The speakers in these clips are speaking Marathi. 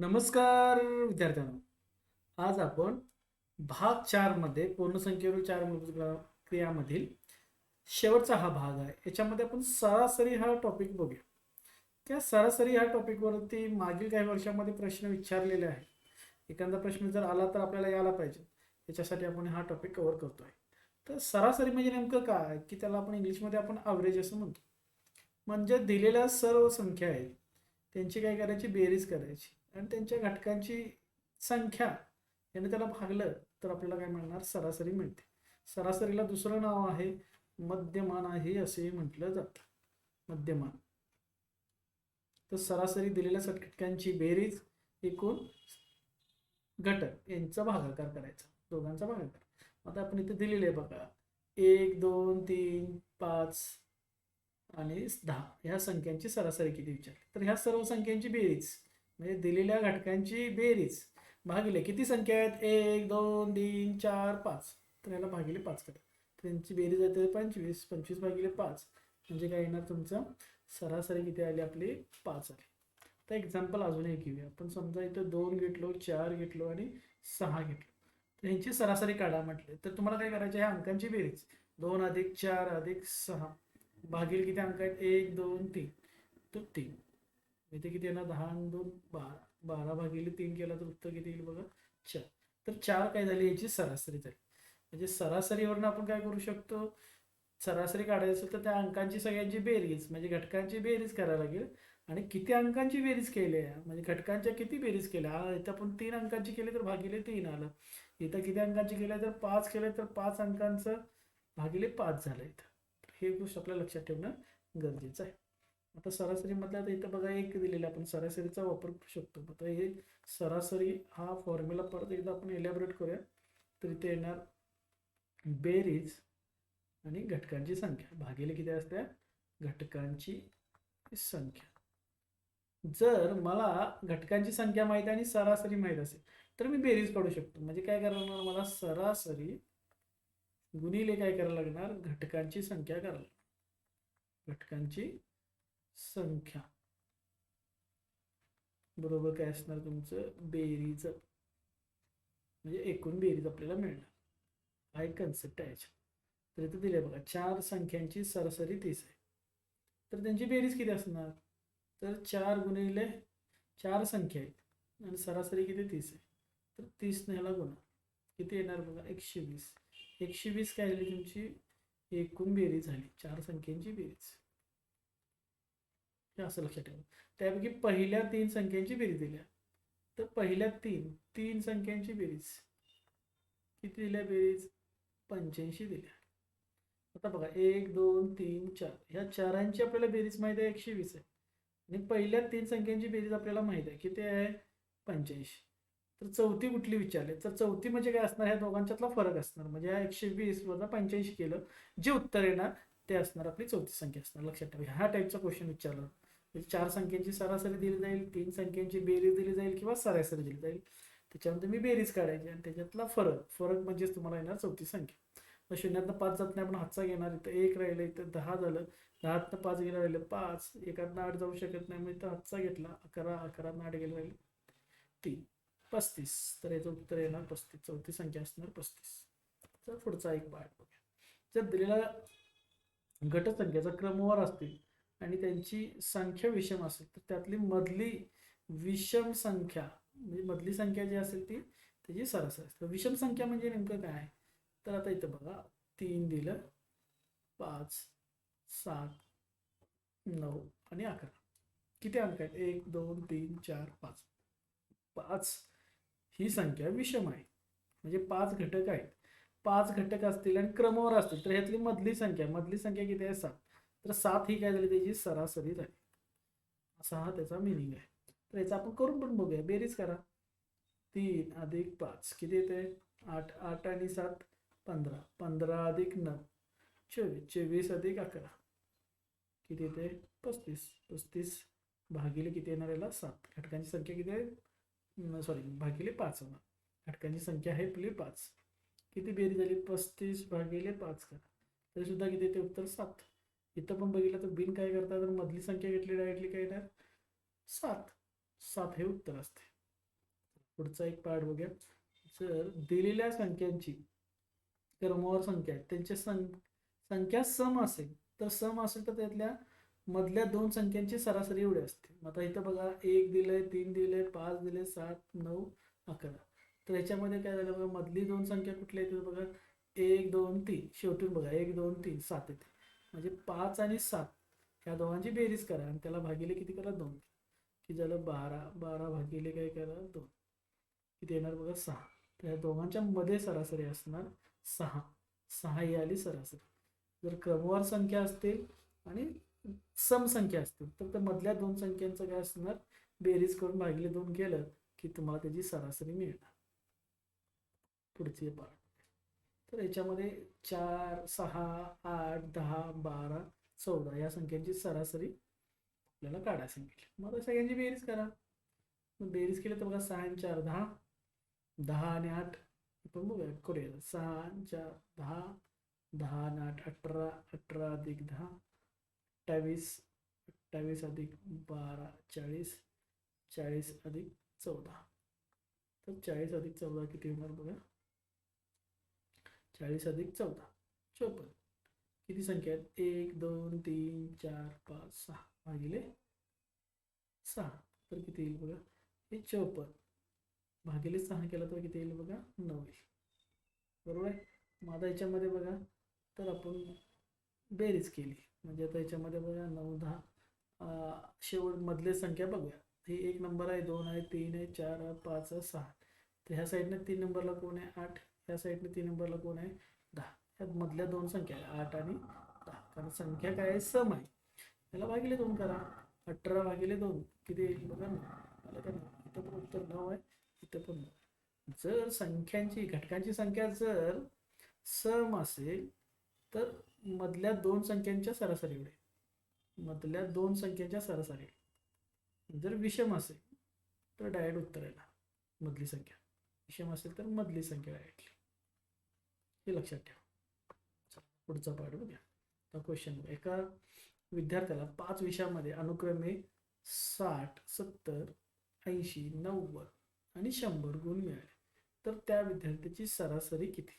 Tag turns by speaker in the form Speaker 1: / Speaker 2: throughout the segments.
Speaker 1: नमस्कार विद्यार्थ्यांनो. आज आपण भाग चारमध्ये पूर्णसंख्येवरील चार मूलभूत क्रियामधील शेवटचा हा भाग आहे. याच्यामध्ये आपण सरासरी हा टॉपिक बघूया. त्या सरासरी ह्या टॉपिकवरती मागील काही वर्षामध्ये प्रश्न विचारलेले आहे एखादा प्रश्न जर आला तर आपल्याला यायला पाहिजे. याच्यासाठी आपण हा टॉपिक कव्हर करतोय. तर सरासरी म्हणजे नेमकं काय? की त्याला आपण इंग्लिशमध्ये आपण ॲव्हरेज असं म्हणतो. म्हणजे दिलेल्या सर्व संख्या आहेत त्यांची काय करायची? बेरीज करायची. आणि त्यांच्या घटकांची संख्या याने त्याला भागलं तर आपल्याला काय मिळणार? सरासरी मिळते. सरासरीला दुसरं नाव आहे मध्यमान आहे असे म्हटलं जातं. मध्यमान. तर सरासरी दिलेल्या घटकांची बेरीज एकूण घटक यांचा भागाकार करायचा. दोघांचा भागाकार. आता आपण इथे दिलेले आहे बघा. एक दोन तीन पाच आणि दहा. ह्या संख्यांची सरासरी किती विचारली? तर ह्या सर्व संख्यांची बेरीज म्हणजे दिलेल्या घटकांची बेरीज भागिले किती संख्या आहेत? एक दोन तीन चार पाच. तर याला भागिले पाच करा. त्यांची बेरीज आहे तर पंचवीस. पंचवीस भागिले पाच म्हणजे काय येणार तुमचं? सरासरी किती आली? आपली पाच आली. तर एक्झाम्पल अजून एक घेऊया. आपण समजा इथं दोन घेतलो चार घेतलो आणि सहा घेतलो. तर ह्यांची सरासरी काढा म्हटले. तर तुम्हाला काय करायचं? ह्या अंकांची बेरीज. दोन अधिक चार अधिक सहा. भागील किती अंक आहेत? एक दोन तीन. तर तीन. इथे किती येणार दहा आणि दोन बारा बारा भागिले तीन केला तर उत्तर किती येईल बघा? चार. तर चार काय झाली? याची सरासरी झाली. म्हणजे सरासरीवरनं आपण काय करू शकतो? सरासरी काढायचं तर त्या अंकांची सगळ्यांची बेरीज म्हणजे घटकांची बेरीज करायला लागेल. आणि किती अंकांची बेरीज केली आहे? म्हणजे घटकांच्या किती बेरीज केल्या? हा इथं आपण तीन अंकांची केली तर भागिले तीन आलं. इथं किती अंकांची केल्या तर पाच केले तर पाच अंकांचं भागिले पाच झालं इथं. हे गोष्ट आपल्याला लक्षात ठेवणं गरजेचं आहे. आता सरासरी म्हटलं तर इथं बघा एक दिलेलं आपण सरासरीचा वापर करू शकतो. आता हे सरासरी हा फॉर्म्युला परत एकदा आपण एलॅबरेट करूया. तर इथे येणार बेरीज आणि घटकांची संख्या. भागिले किती असते घटकांची संख्या. जर मला घटकांची संख्या माहीत आहे आणि सरासरी माहीत असेल तर मी बेरीज काढू शकतो. म्हणजे काय करणार मला? सरासरी गुणिले काय करायला लागणार? घटकांची संख्या करायला घटकांची संख्या. बरोबर काय असणार तुमचं? बेरीज म्हणजे एकूण बेरीज आपल्याला मिळणार. हा एक कन्सेप्ट आहे याच्यात. तर इथे दिले बघा चार संख्यांची सरासरी तीस आहे. तर त्यांची बेरीज किती असणार? तर चार गुणिले चार संख्या आहेत. आणि सरासरी किती? तीस आहे. तर तीस ह्याला गुणा. किती येणार बघा? एकशे वीस. एकशे वीस काय झाली तुमची? एकूण बेरीज झाली. चार संख्यांची बेरीज. हे असं लक्षात ठेवा. त्यापैकी पहिल्या तीन संख्यांची बेरीज दिल्या. तर पहिल्या तीन तीन संख्यांची बेरीज. किती दिल्या बेरीज? पंच्याऐंशी दिल्या. आता बघा एक दोन तीन चार. ह्या चारांची आपल्याला बेरीज माहिती आहे एकशे वीस आहे. आणि पहिल्या तीन संख्यांची बेरीज आपल्याला माहिती आहे किती आहे? पंच्याऐंशी. तर चौथी कुठली विचारले? तर चौथी म्हणजे काय असणार? ह्या दोघांच्यातला फरक असणार. म्हणजे ह्या एकशे वीस वजा पंच्याऐंशी केलं जे उत्तर येणार ते असणार आपली चौथी संख्या असणार. लक्षात ठेवा. ह्या टाईपचा क्वेश्चन विचारला. म्हणजे चार संख्यांची सरासरी दिली जाईल तीन संख्यांची बेरीज दिली जाईल किंवा सरासरी दिली जाईल. त्याच्यानंतर मी बेरीज काढायची आणि त्याच्यातला फरक फरक म्हणजेच तुम्हाला येणार चौथी संख्या. तर शून्यातनं पाच जात नाही आपण हातचा घेणार इथं एक राहिलं इथं दहा झालं. दहातनं पाच गेलं राहिलं पाच. एकातनं आठ जाऊ शकत नाही मग इथं हातचा घेतला अकरा अकरातनं आठ गेलं राहिलं तीन. पस्तीस. तर याचं उत्तर येणार पस्तीस. चौथी संख्या असणार पस्तीस. तर पुढचा एक पाठ बघूया. जर दिलेला गटसंख्याचा क्रमवार असतील आणि त्यांची संख्या विषम असेल तर त्यातली मधली विषम संख्या म्हणजे मधली संख्या जी असेल ती त्याची सरासरी असते. विषम संख्या म्हणजे नेमकं काय? तर आता इथं बघा तीन दिलं पाच सात नऊ आणि अकरा. किती अंक आहेत? एक दोन तीन चार पाच. पाच ही संख्या विषम आहे. म्हणजे पाच घटक आहेत. पाच घटक असतील आणि क्रमवार असतील तर ह्यातली मधली संख्या मधली संख्या किती आहे? सात. तर सात ही काय झाली त्याची? सरासरी झाली. असा हा त्याचा मिनिंग आहे. तर याचा आपण करून पण बघूया. बेरीज करा. तीन अधिक पाच. किती येते? आठ. आठ आणि सात पंधरा. पंधरा अधिक नऊ. चोवीस. चोवीस अधिक अकरा. किती येते? पस्तीस. पस्तीस भागिले किती येणार याला? सात. घटकांची संख्या किती आहे? सॉरी भागिले पाच होणार. घटकांची संख्या आहे आपली पाच. किती बेरीज झाली? पस्तीस भागिले पाच करा. तरी सुद्धा किती येते? उत्तर सात. इथं पण बघितलं तर बिन काय करता तर मधली संख्या घेतली डायरेक्टली काय येणार? सात. सात हे उत्तर असते. पुढचा एक पार्ट बघूया. जर दिलेल्या संख्यांची क्रमवार संख्या आहे त्यांची सं संख्या सम असेल तर सम असेल तर त्यातल्या मधल्या दोन संख्यांची सरासरी एवढी असते. मग आता इथं बघा एक दिलंय तीन दिले पाच दिले सात नऊ अकरा. तर याच्यामध्ये काय झालं बघा मधली दोन संख्या कुठल्या येते बघा एक दोन तीन. शेवटून बघा एक दोन तीन सात येते. म्हणजे पाच आणि सात ह्या दोघांची बेरीज करा आणि त्याला भागिले किती करा? दोन. की झालं बारा बारा भागिले काय करा? दोन. किती येणार बघा? सहा. तर ह्या दोघांच्या मध्ये सरासरी असणार सहा. सहा ही आली सरासरी. जर क्रमवार संख्या असतील आणि समसंख्या असतील तर त्या मधल्या दोन संख्यांचं काय असणार? बेरीज करून भागिले दोन केलं की तुम्हाला त्याची सरासरी मिळणार. पुढचे पाठ तर याच्यामध्ये चार सहा आठ दहा बारा चौदा या संख्यांची सरासरी आपल्याला काढा सांगितली. मग आता सगळ्यांची बेरीज करा. मग बेरीज केली तर बघा सहा आणि चार दहा. दहा आणि आठ आपण बघूया करूया. सहा आणि चार दहा. दहा आणि आठ अठरा. अठरा अधिक दहा. अठ्ठावीस. अठ्ठावीस अधिक बारा चाळीस. चाळीस अधिक चौदा. तर चाळीस अधिक चौदा किती होणार बघा? चाळीस अधिक चौदा. चोपन्न. किती संख्या आहेत? एक दोन तीन चार पाच सहा. भागिले सहा. तर किती येईल बघा? हे चौपन्न. भागिले सहा केला तर किती येईल बघा? नऊ येईल बरोबर आहे? मग आता याच्यामध्ये बघा तर आपण बेरीज केली. म्हणजे आता याच्यामध्ये बघा नऊ दहा. अं, शेवट मधले संख्या बघूया. हे एक नंबर आहे दोन आहे तीन आहे चार आहे पाच आहे सहा तर ह्या साईडने तीन नंबरला कोण आहे? आठ. या साईडने तीन नंबरला कोण आहे? दहा. यात मधल्या दोन संख्या आहे आठ आणि दहा. कारण संख्या काय आहे? सम आहे. त्याला भागिले दोन करा. अठरा भागिले दोन. किती येईल बघा ना. आलं का ना इथं पण उत्तर नऊ आहे. इथं पण नऊ. जर संख्यांची घटकांची संख्या जर सम असेल तर मधल्या दोन संख्यांच्या सरासरी एवढे मधल्या दोन संख्यांच्या सरासरी जर विषम असेल तर डायरेक्ट उत्तर येणार मधली संख्या. विषम असेल तर मधली संख्या डायरेक्टली हे लक्षात ठेवा. पुढचा पाठ बघूया. तर क्वेश्चन एका विद्यार्थ्याला पाच विषयामध्ये अनुक्रमे साठ सत्तर ऐंशी नव्वद आणि शंभर गुण मिळाले. तर त्या विद्यार्थ्याची सरासरी किती?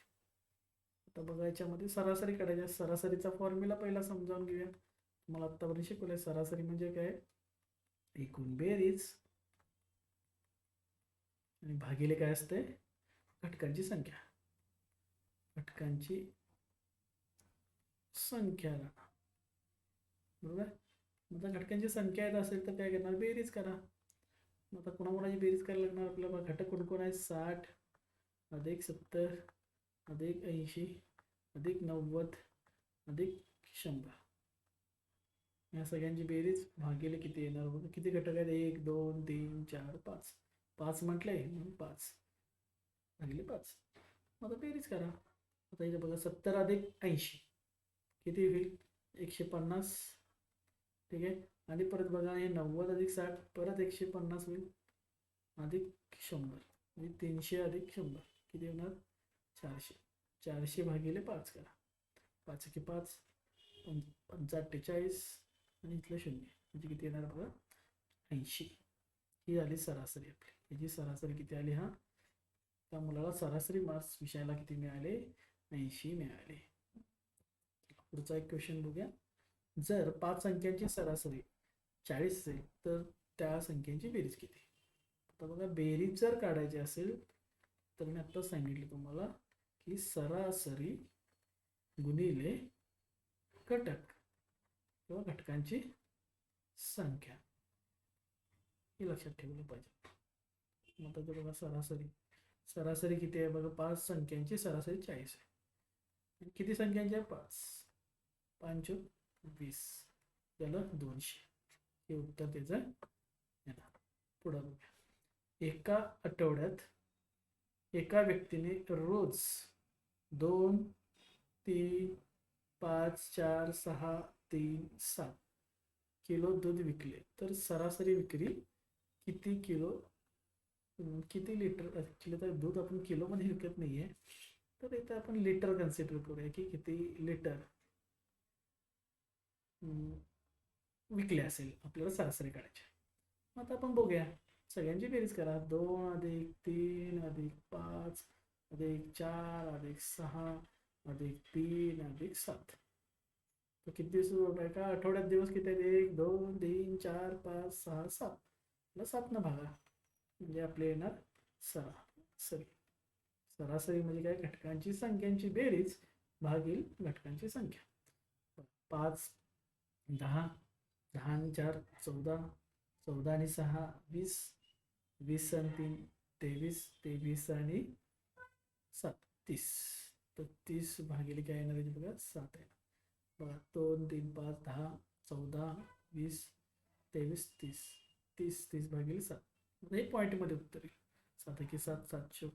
Speaker 1: आता बघा याच्यामध्ये सरासरी काढायची सरासरीचा फॉर्म्युला पहिला समजावून घेऊया. मला आत्तापर्यंत शिकवलंय सरासरी म्हणजे काय? एकूण बेरीज आणि भागिले काय असते घटकांची संख्या. घटकांची संख्या बरोबर? मग आता घटकांची संख्या येत असेल तर काय करणार? बेरीज करा. मग आता कोणाकोणाची बेरीज करायला लागणार आपल्याला? घटक कोण कोण साठ अधिक सत्तर अधिक ऐंशी अधिक नव्वद अधिक शंभर. या सगळ्यांची बेरीज भागेले किती येणार? बघा किती घटक आहेत? एक दोन तीन चार पाच. पाच म्हटले म्हणून पाच. भागिले पाच. मग आता बेरीज करा. आता इथे बघा सत्तर अधिक ऐंशी. किती होईल? एकशे पन्नास. ठीक आहे? आणि परत बघा हे नव्वद अधिक साठ परत एकशे पन्नास होईल. अधिक शंभर. म्हणजे तीनशे अधिक शंभर. किती होणार? चारशे. चारशे भागिले पाच करा. पाच की पाच पं पंचा आणि इथलं शून्य. म्हणजे किती येणार बघा? ऐंशी. ही झाली सरासरी आपली. याची सरासरी किती आली हा? त्या मुलाला सरासरी मार्क्स विषयाला किती मिळाले? ऐंशी मिळाले. पुढचा एक क्वेश्चन बघूया. जर पाच संख्यांची सरासरी चाळीस असेल तर त्या संख्यांची बेरीज किती? आता बघा बेरीज जर काढायची असेल तर मी आत्ता सांगितलं तुम्हाला की सरासरी गुणिले घटक किंवा घटकांची संख्या. हे लक्षात ठेवलं पाहिजे. मग आता बघा सरासरी. सरासरी किती आहे? बघा पाच संख्यांची सरासरी चाळीस आहे. किती संख्यांच्या पाच. पाच वीस. याला दोनशे. हे उत्तर त्याचं येणार. पुढं बघूया. एका आठवड्यात एका व्यक्तीने रोज दोन तीन पाच चार सहा तीन सात किलो दूध विकले. तर सरासरी विक्री किती किलो किती लिटर किलो तर दूध आपण किलोमध्ये विकत नाही आहे तर इथं आपण लिटर कन्सिडर करूया की किती लिटर विकले असेल आपल्याला सरासरी काढायची. मग आता आपण बघूया. सगळ्यांची बेरीज करा. दोन अधिक तीन अधिक पाच अधिक चार अधिक सहा अधिक तीन अधिक सात. तर किती दिवस आहे का? आठवड्यात दिवस किती आहेत? एक दोन तीन चार पाच सहा सात. सातनं सात न भागा. म्हणजे आपले येणार सहा. सरी सरासरी म्हणजे काय? घटकांची संख्यांची बेरीज भागील घटकांची संख्या. पाच दहा दहा आणि चार चौदा चौदा आणि सहा वीस वीस आणि तीन तेवीस तेवीस आणि सात तीस. तर तीस भागिले काय येणार आहे बघा? सात आहे. बघा दोन तीन पाच दहा चौदा वीस तेवीस तीस. तीस तीस भागील सात. हे पॉईंटमध्ये उत्तर येईल सात एकी सात सातशे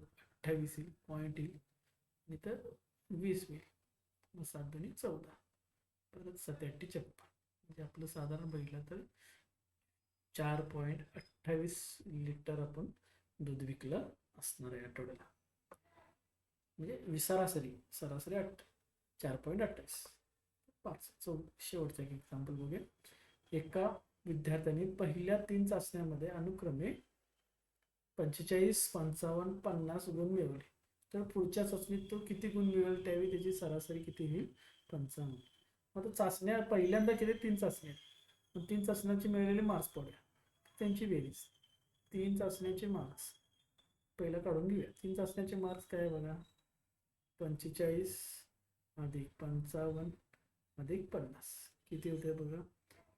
Speaker 1: अठ्ठावीस येईल पॉईंट येईल आणि तर वीस होईल. मग सात दोन्ही चौदा. परत सत्याऐंशी छप्पन. म्हणजे आपलं साधारण बघितलं तर चार पॉईंट अठ्ठावीस लिटर आपण दूध विकलं असणार आहे आठवड्याला. म्हणजे वि- सरासरी सरासरी आठ चार पॉईंट अठ्ठावीस. पाच चौ शेवटचं एक एक्झाम्पल बघूया. एका विद्यार्थ्याने पहिल्या तीन चाचण्यामध्ये अनुक्रमे पंचेचाळीस पंचावन्न पन्नास गुण मिळवले तर पुढच्या चाचणीत तो किती गुण मिळेल? त्यावेळी त्याची सरासरी किती होईल? पंचावन्न. आता चाचण्या पहिल्यांदा केले तीन चाचण्या मग तीन चाचण्यांचे मिळालेले मार्क्स पडूया त्यांची बेरीज. तीन चाचण्याचे मार्क्स पहिलं काढून घेऊया. तीन चाचण्याचे मार्क्स काय बघा? पंचेचाळीस अधिक पंचावन्न अधिक पन्नास. किती होते बघा?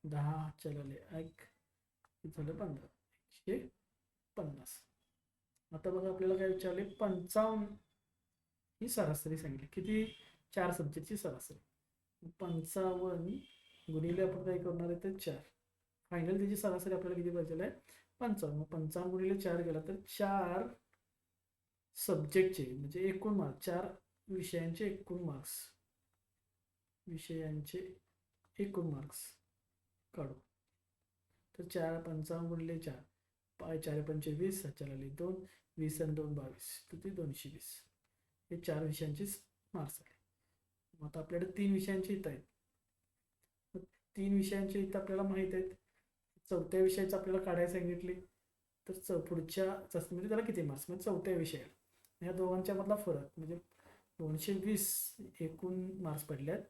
Speaker 1: दहा चलाले एक झालं? पंधरा. एकशे पन्नास. आता बघा आपल्याला काय विचारले? पंचावन्न. ही सरासरी सांगितली. किती? चार सब्जेक्टची सरासरी. पंचावन्न गुणिले आपण काय करणार आहे तर चार. फायनल त्याची सरासरी आपल्याला किती पाहिजे आहे? पंचावन्न. मग पंचावन्न गुणिले चार गेला तर चार सब्जेक्टचे म्हणजे एकूण मार्क्स चार विषयांचे एकूण मार्क्स विषयांचे एकूण मार्क्स काढू. तर चार पंचावन्न गुणिले चार. पाय चार पंचे वीस सातच्या आले दोन वीस आणि दोन बावीस. किती दोनशे वीस. हे चार विषयांचे मार्क्स आले मग आता आपल्याकडे तीन विषयांचे इथं आहेत. तीन विषयांचे इथं आपल्याला माहीत आहेत. चौथ्या विषयाचं आपल्याला काढायला सांगितले. तर च पुढच्या चाचणीमध्ये त्याला किती मार्क्स म्हणजे चौथ्या विषयाला. ह्या दोघांच्या मधला फरक. म्हणजे दोनशे वीस एकूण मार्क्स पडल्यात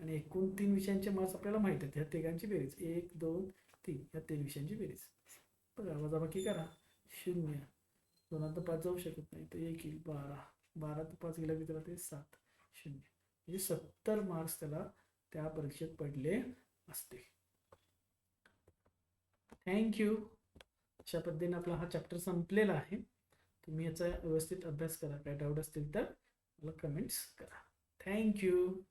Speaker 1: आणि एकूण तीन विषयांचे मार्क्स आपल्याला माहीत आहेत. ह्या तिघांची बेरीज. एक दोन तीन. ह्या तीन विषयांची बेरीज. बघा वजाबाकी करा. शून्य. दोनात पाच जाऊ शकत नाही. तर एक येईल. बारा. बारा तर पाच गेला की त्याला ते सात. शून्य. म्हणजे सत्तर मार्क्स त्याला त्या परीक्षेत पडले असते. थँक्यू अशा पद्धतीने आपला हा चॅप्टर संपलेला आहे. तुम्ही याचा व्यवस्थित अभ्यास करा. काय डाऊट असतील तर मला कमेंट्स करा. थँक्यू